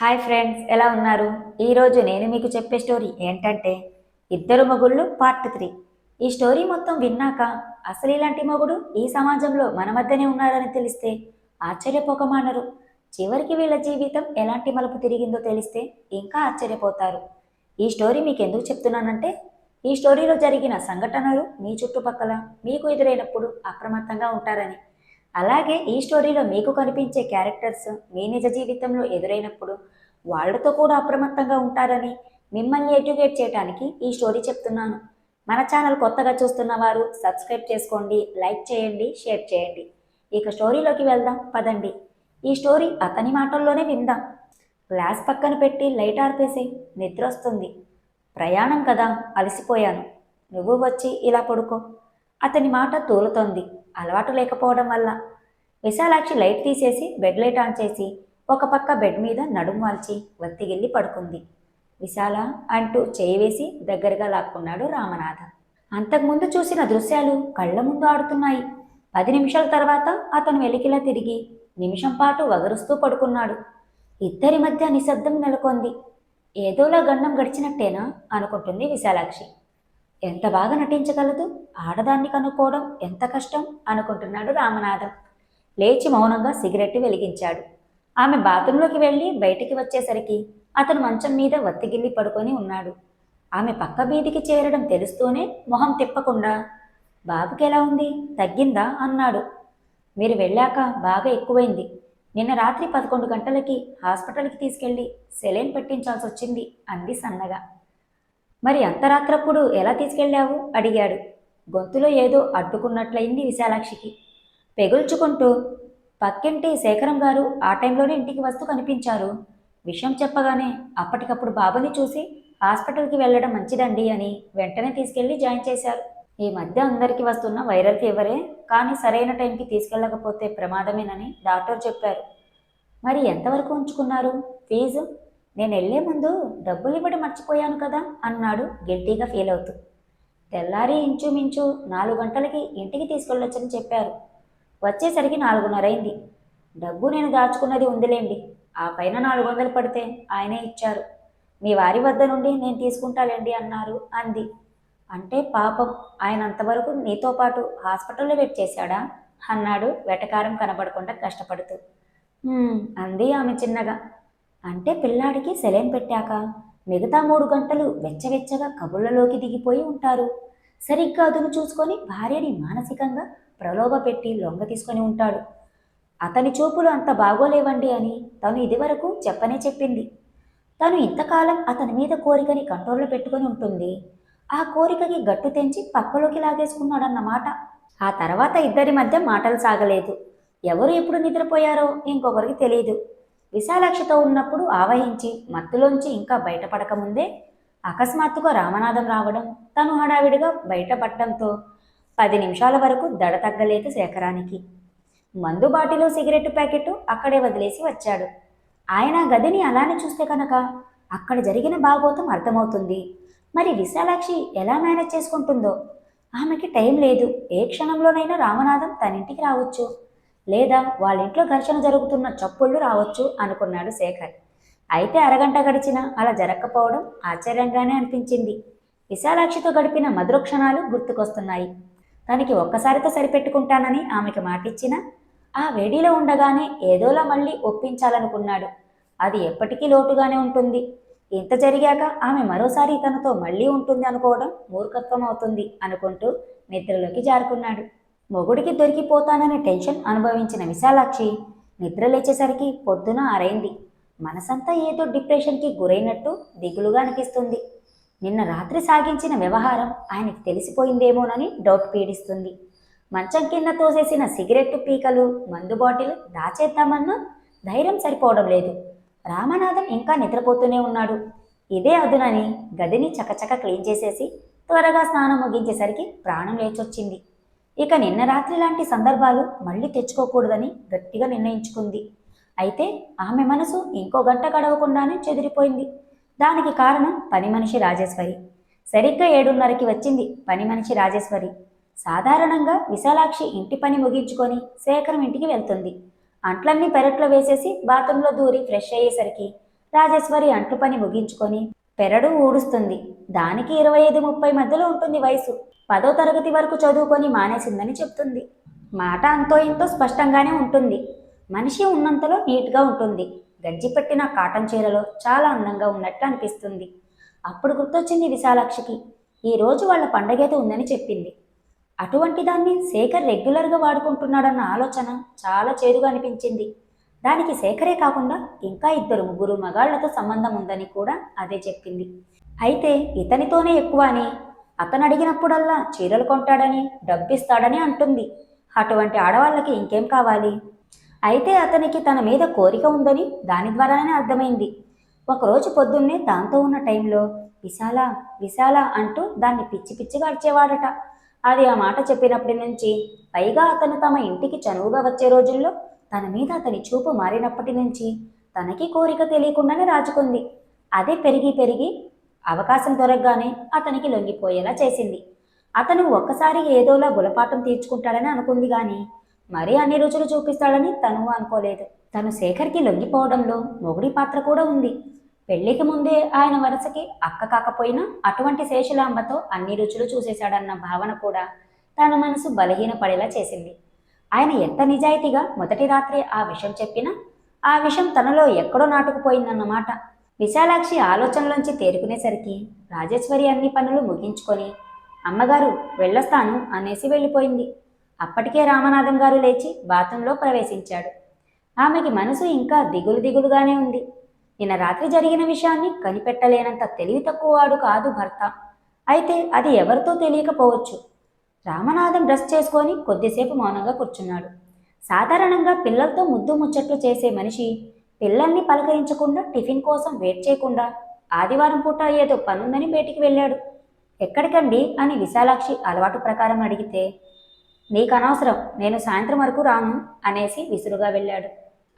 Hi friends ఎలా ఉన్నారు? ఈరోజు నేను మీకు చెప్పే స్టోరీ ఏంటంటే ఇద్దరు మొగుళ్ళు పార్ట్ త్రీ. ఈ స్టోరీ మొత్తం విన్నాక అసలు ఇలాంటి మొగుడు ఈ సమాజంలో మన మధ్యనే ఉన్నారని తెలిస్తే ఆశ్చర్యపోకమానరు. చివరికి వీళ్ళ జీవితం ఎలాంటి మలుపు తిరిగిందో తెలిస్తే ఇంకా ఆశ్చర్యపోతారు. ఈ స్టోరీ మీకు ఎందుకు చెప్తున్నానంటే ఈ స్టోరీలో జరిగిన సంఘటనలు మీ చుట్టుపక్కల మీకు ఎదురైనప్పుడు అప్రమత్తంగా ఉంటారని. అలాగే ఈ స్టోరీలో మీకు కనిపించే క్యారెక్టర్స్ మీ నిజ జీవితంలో ఎదురైనప్పుడు వాళ్ళతో కూడా అప్రమత్తంగా ఉంటారని మిమ్మల్ని ఎడ్యుకేట్ చేయడానికి ఈ స్టోరీ చెప్తున్నాను. మన ఛానల్ కొత్తగా చూస్తున్న వారు సబ్స్క్రైబ్ చేసుకోండి లైక్ చేయండి షేర్ చేయండి. ఇక స్టోరీలోకి వెళ్దాం పదండి. ఈ స్టోరీ అతని మాటల్లోనే విందాం. గ్లాస్ పక్కన పెట్టి లైట్ ఆర్పేసి నిద్ర వస్తుంది. ప్రయాణం కదా అలసిపోయాను. నువ్వు వచ్చి ఇలా పడుకో. అతని మాట తూలుతోంది. అలవాటు లేకపోవడం వల్ల. విశాలాక్షి లైట్ తీసేసి బెడ్ లైట్ ఆన్ చేసి ఒక పక్క బెడ్ మీద నడుం వాల్చి వత్తిగిల్లి పడుకుంది. విశాల అంటూ చేయి వేసి దగ్గరగా లాక్కున్నాడు రామనాథ. అంతకుముందు చూసిన దృశ్యాలు కళ్ళ ముందు ఆడుతున్నాయి. పది నిమిషాల తర్వాత అతను వెలికిలా తిరిగి నిమిషం పాటు వగరుస్తూ పడుకున్నాడు. ఇద్దరి మధ్య నిశ్శబ్దం నెలకొంది. ఏదోలా గండం గడిచినట్టేనా అనుకుంటుంది విశాలాక్షి. ఎంత బాగా నటించగలదు? ఆడదాన్ని కనుక్కోవడం ఎంత కష్టం? అనుకుంటున్నాడు రామనాథం. లేచి మౌనంగా సిగరెట్ వెలిగించాడు. ఆమె బాత్రూంలోకి వెళ్ళి బయటికి వచ్చేసరికి అతను మంచం మీద వత్తిగిల్లి పడుకొని ఉన్నాడు. ఆమె పక్క వీధికి చేరడం తెలుస్తూనే మొహం తిప్పకుండా బాబుకి ఎలా ఉంది? తగ్గిందా? అన్నాడు. మీరు వెళ్ళాక బాగా ఎక్కువైంది. నిన్న రాత్రి పదకొండు గంటలకి హాస్పిటల్కి తీసుకెళ్ళి సెలైన్ పెట్టించాల్సి వచ్చింది అంది సన్నగా. మరి అంతరాత్రప్పుడు ఎలా తీసుకెళ్ళావు? అడిగాడు. గొంతులో ఏదో అడ్డుకున్నట్లయింది విశాలాక్షికి. పెగుల్చుకుంటూ పక్కింటి శేఖరం గారు ఆ టైంలోనే ఇంటికి వస్తూ కనిపించారు. విషయం చెప్పగానే అప్పటికప్పుడు బాబుని చూసి హాస్పిటల్కి వెళ్ళడం మంచిదండి అని వెంటనే తీసుకెళ్ళి జాయిన్ చేశారు. ఈ మధ్య అందరికీ వస్తున్న వైరల్ ఫీవరే కానీ సరైన టైంకి తీసుకెళ్ళకపోతే ప్రమాదమేనని డాక్టర్ చెప్పారు. మరి ఎంతవరకు ఉంచుకున్నారు? ఫీజు? నేను వెళ్ళే ముందు డబ్బులు ఇవ్వడం మర్చిపోయాను కదా అన్నాడు గిల్టీగా ఫీల్ అవుతూ. తెల్లారి ఇంచుమించు నాలుగు గంటలకి ఇంటికి తీసుకెళ్ళొచ్చని చెప్పారు. వచ్చేసరికి నాలుగున్నరైంది డబ్బు నేను దాచుకున్నది ఉందిలేండి. ఆ పైన నాలుగు వందలు పడితే ఆయనే ఇచ్చారు. మీ వారి వద్ద నుండి నేను తీసుకుంటాలేండి అన్నారు అంది. అంటే పాపం ఆయన అంతవరకు నీతో పాటు హాస్పిటల్లో వెయిట్ చేశాడా? అన్నాడు వెటకారం కనబడకుండా కష్టపడుతూ. అంది ఆమె చిన్నగా. అంటే పిల్లాడికి సెలైన్ పెట్టాక మిగతా మూడు గంటలు వెచ్చవెచ్చగా కబుర్లలోకి దిగిపోయి ఉంటారు. సరిగ్గా అదును చూసుకొని భార్యని మానసికంగా ప్రలోభ పెట్టి లొంగ తీసుకొని ఉంటాడు. అతని చూపులు అంత బాగోలేవండి అని తను ఇదివరకు చెప్పనే చెప్పింది. తను ఇంతకాలం అతని మీద కోరికని కంట్రోల్లో పెట్టుకొని ఉంటుంది. ఆ కోరికకి గట్టు తెంచి పక్కలోకి లాగేసుకున్నాడన్నమాట. ఆ తర్వాత ఇద్దరి మధ్య మాటలు సాగలేదు. ఎవరు ఎప్పుడు నిద్రపోయారో ఇంకొకరికి తెలియదు విశాలాక్షితో ఉన్నప్పుడు ఆవహించి మత్తులోంచి ఇంకా బయటపడకముందే అకస్మాత్తుగా రామనాథం రావడం తను హడావిడిగా బయటపడటంతో పది నిమిషాల వరకు దడ తగ్గలేదు శేఖరానికి. మందు బాటిలో సిగరెట్ ప్యాకెట్ అక్కడే వదిలేసి వచ్చాడు. ఆయన గదిని అలానే చూస్తే కనుక అక్కడ జరిగిన భాగోతం అర్థమవుతుంది. మరి విశాలాక్షి ఎలా మేనేజ్ చేసుకుంటుందో? ఆమెకి టైం లేదు. ఏ క్షణంలోనైనా రామనాథం తన ఇంటికి రావచ్చు. లేదా వాళ్ళ ఇంట్లో ఘర్షణ జరుగుతున్న చప్పుళ్ళు రావచ్చు అనుకున్నాడు శేఖర్. అయితే అరగంట గడిచినా అలా జరగకపోవడం ఆశ్చర్యంగానే అనిపించింది. విశాలాక్షితో గడిపిన మధుర క్షణాలు గుర్తుకొస్తున్నాయి. తనకి ఒక్కసారితో సరిపెట్టుకుంటానని ఆమెకి మాటిచ్చిన ఆ వేడిలో ఉండగానే ఏదోలా మళ్ళీ ఒప్పించాలనుకున్నాడు. అది ఎప్పటికీ లోటుగానే ఉంటుంది. ఇంత జరిగాక ఆమె మరోసారి తనతో మళ్ళీ ఉంటుంది అనుకోవడం మూర్ఖత్వం అవుతుంది అనుకుంటూ నిద్రలోకి జారుకున్నాడు. మొగుడికి దొరికిపోతాననే టెన్షన్ అనుభవించిన విశాలాక్షి నిద్ర లేచేసరికి పొద్దున అరైంది మనసంతా ఏదో డిప్రెషన్కి గురైనట్టు దిగులుగా అనిపిస్తుంది. నిన్న రాత్రి సాగించిన వ్యవహారం ఆయనకి తెలిసిపోయిందేమోనని డౌట్ పీడిస్తుంది. మంచం కింద తోసేసిన సిగరెట్టు పీకలు మందు బాటిల్ దాచేద్దామన్నా ధైర్యం సరిపోవడం లేదు. రామనాథం ఇంకా నిద్రపోతూనే ఉన్నాడు. ఇదే అదునని గదిని చకచక క్లీన్ చేసేసి త్వరగా స్నానం ముగించేసరికి ప్రాణం లేచొచ్చింది. ఇక నిన్న రాత్రి లాంటి సందర్భాలు మళ్ళీ తెచ్చుకోకూడదని గట్టిగా నిర్ణయించుకుంది. అయితే ఆమె మనసు ఇంకో గంట గడవకుండానే చెదిరిపోయింది. దానికి కారణం పని మనిషి రాజేశ్వరి. సరిగ్గా ఏడున్నరకి వచ్చింది పని మనిషి రాజేశ్వరి. సాధారణంగా విశాలాక్షి ఇంటి పని ముగించుకొని శేఖరం ఇంటికి వెళ్తుంది. అంట్లన్నీ పెరట్లో వేసేసి బాత్రూంలో దూరి ఫ్రెష్ అయ్యేసరికి రాజేశ్వరి అంట్లు పని ముగించుకొని పెరడు ఊడుస్తుంది. దానికి ఇరవై ఐదు ముప్పై మధ్యలో ఉంటుంది వయసు. పదో తరగతి వరకు చదువుకొని మానేసిందని చెప్తుంది. మాట అంతో ఇంతో స్పష్టంగానే ఉంటుంది. మనిషి ఉన్నంతలో నీట్గా ఉంటుంది. గజ్జి పెట్టిన కాటన్ చీరలో చాలా అందంగా ఉన్నట్టు అనిపిస్తుంది. అప్పుడు గుర్తొచ్చింది విశాలాక్షికి. ఈ రోజు వాళ్ళ పండగేదో ఉందని చెప్పింది. అటువంటి దాన్ని శేఖర్ రెగ్యులర్గా వాడుకుంటున్నాడన్న ఆలోచన చాలా చేదుగా అనిపించింది. దానికి శేఖరే కాకుండా ఇంకా ఇద్దరు ముగ్గురు మగాళ్ళతో సంబంధం ఉందని కూడా అదే చెప్పింది. అయితే ఇతనితోనే ఎక్కువ అని అతను అడిగినప్పుడల్లా చీరలు కొంటాడని డబ్బిస్తాడని అంటుంది. అటువంటి ఆడవాళ్ళకి ఇంకేం కావాలి? అయితే అతనికి తన మీద కోరిక ఉందని దాని ద్వారానే అర్థమైంది. ఒకరోజు పొద్దున్నే దాంతో ఉన్న టైంలో విశాల విశాల అంటూ దాన్ని పిచ్చి పిచ్చిగా అడిచేవాడట అది ఆ మాట చెప్పినప్పటి నుంచి పైగా అతను తమ ఇంటికి చనువుగా వచ్చే రోజుల్లో తన మీద అతని చూపు మారినప్పటి నుంచి తనకి కోరిక తెలియకుండానే రాజుకుంది. అదే పెరిగి పెరిగి అవకాశం దొరకగానే అతనికి లొంగిపోయేలా చేసింది. అతను ఒక్కసారి ఏదోలా గులపాఠం తీర్చుకుంటాడని అనుకుంది కానీ మరీ అన్ని రుచులు చూపిస్తాడని తను అనుకోలేదు. తను శేఖర్కి లొంగిపోవడంలో మొగుడి పాత్ర కూడా ఉంది. పెళ్ళికి ముందే ఆయన వరుసకి అక్క కాకపోయినా అటువంటి శేషులాంబతో అన్ని రుచులు చూసేశాడన్న భావన కూడా తన మనసు బలహీనపడేలా చేసింది. ఆయన ఎంత నిజాయితీగా మొదటి రాత్రి ఆ విషయం చెప్పినా ఆ విషయం తనలో ఎక్కడో నాటుకుపోయిందన్నమాట. విశాలాక్షి ఆలోచనలోంచి తేరుకునేసరికి రాజేశ్వరి అన్ని పనులు ముగించుకొని అమ్మగారు వెళ్ళొస్తాను అనేసి వెళ్ళిపోయింది. అప్పటికే రామనాథం గారు లేచి బాత్రూంలో ప్రవేశించాడు. ఆమెకి మనసు ఇంకా దిగులు దిగులుగానే ఉంది. నిన్న రాత్రి జరిగిన విషయాన్ని కనిపెట్టలేనంత తెలివి తక్కువవాడు కాదు భర్త. అయితే అది ఎవరితో తెలియకపోవచ్చు. రామనాథం డ్రెస్ చేసుకొని కొద్దిసేపు మౌనంగా కూర్చున్నాడు. సాధారణంగా పిల్లలతో ముద్దు ముచ్చట్లు చేసే మనిషి పిల్లల్ని పలకరించకుండా టిఫిన్ కోసం వెయిట్ చేయకుండా ఆదివారం పూట ఏదో పనుందని బయటికి వెళ్ళాడు. ఎక్కడికండి అని విశాలాక్షి అలవాటు ప్రకారం అడిగితే నీకు అనవసరం నేను సాయంత్రం వరకు రాను అనేసి విసురుగా వెళ్ళాడు.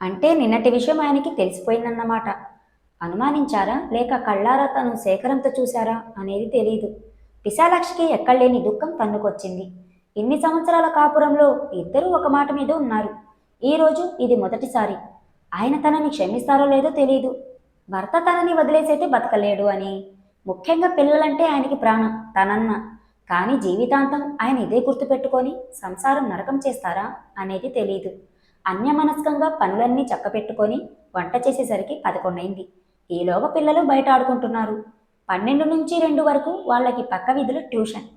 అంటే నిన్నటి విషయం ఆయనకి తెలిసిపోయిందన్నమాట. అనుమానించారా? లేక కళ్ళారా తను శేఖరంతో చూశారా? అనేది తెలియదు విశాలాక్షికి ఎక్కడలేని దుఃఖం తన్నుకొచ్చింది. ఇన్ని సంవత్సరాల కాపురంలో ఇద్దరూ ఒక మాట మీద ఉన్నారు. ఈరోజు ఇది మొదటిసారి. ఆయన తనని క్షమిస్తారో లేదో తెలియదు భర్త తనని వదిలేసైతే బతకలేడు అని. ముఖ్యంగా పిల్లలంటే ఆయనకి ప్రాణం తనన్న. కానీ జీవితాంతం ఆయన ఇదే గుర్తుపెట్టుకొని సంసారం నరకం చేస్తారా అనేది తెలియదు అన్యమనస్కంగా పనులన్నీ చక్కపెట్టుకొని వంట చేసేసరికి పదకొండైంది. ఈలోగా పిల్లలు బయట ఆడుకుంటున్నారు. పన్నెండు నుంచి రెండు వరకు వాళ్ళకి పక్క విధులు ట్యూషన్.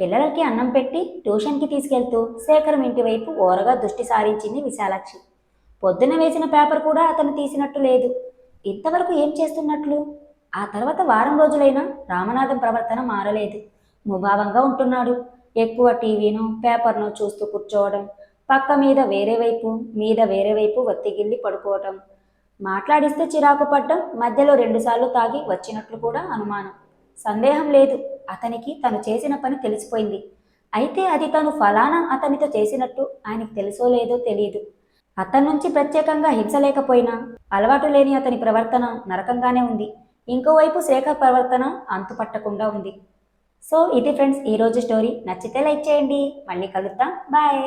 పిల్లలకి అన్నం పెట్టి ట్యూషన్కి తీసుకెళ్తూ శేఖరం ఇంటి వైపు ఓరగా దృష్టి సారించింది విశాలాక్షి. పొద్దున వేసిన పేపర్ కూడా అతను తీసినట్టు లేదు. ఇంతవరకు ఏం చేస్తున్నట్లు? ఆ తర్వాత వారం రోజులైనా రామనాథం ప్రవర్తన మారలేదు. ముభావంగా ఉంటున్నాడు. ఎక్కువ టీవీను పేపర్ను చూస్తూ కూర్చోవడం పక్క మీద వేరే వైపు మీద వేరే వైపు ఒత్తిగిల్లి పడుకోవటం. మాట్లాడిస్తే చిరాకు పడ్డం మధ్యలో రెండుసార్లు తాగి వచ్చినట్లు కూడా అనుమానం. సందేహం లేదు. అతనికి తను చేసిన పని తెలిసిపోయింది. అయితే అది తను ఫలానా అతనితో చేసినట్టు ఆయనకు తెలుసో లేదో తెలియదు అతని నుంచి ప్రత్యేకంగా హింస లేకపోయినా అలవాటు లేని అతని ప్రవర్తన నరకంగానే ఉంది. ఇంకోవైపు శేఖర్ ప్రవర్తన అంతుపట్టకుండా ఉంది. సో ఇది ఫ్రెండ్స్ ఈరోజు స్టోరీ. నచ్చితే లైక్ చేయండి. మళ్ళీ కలుద్దాం. బాయ్.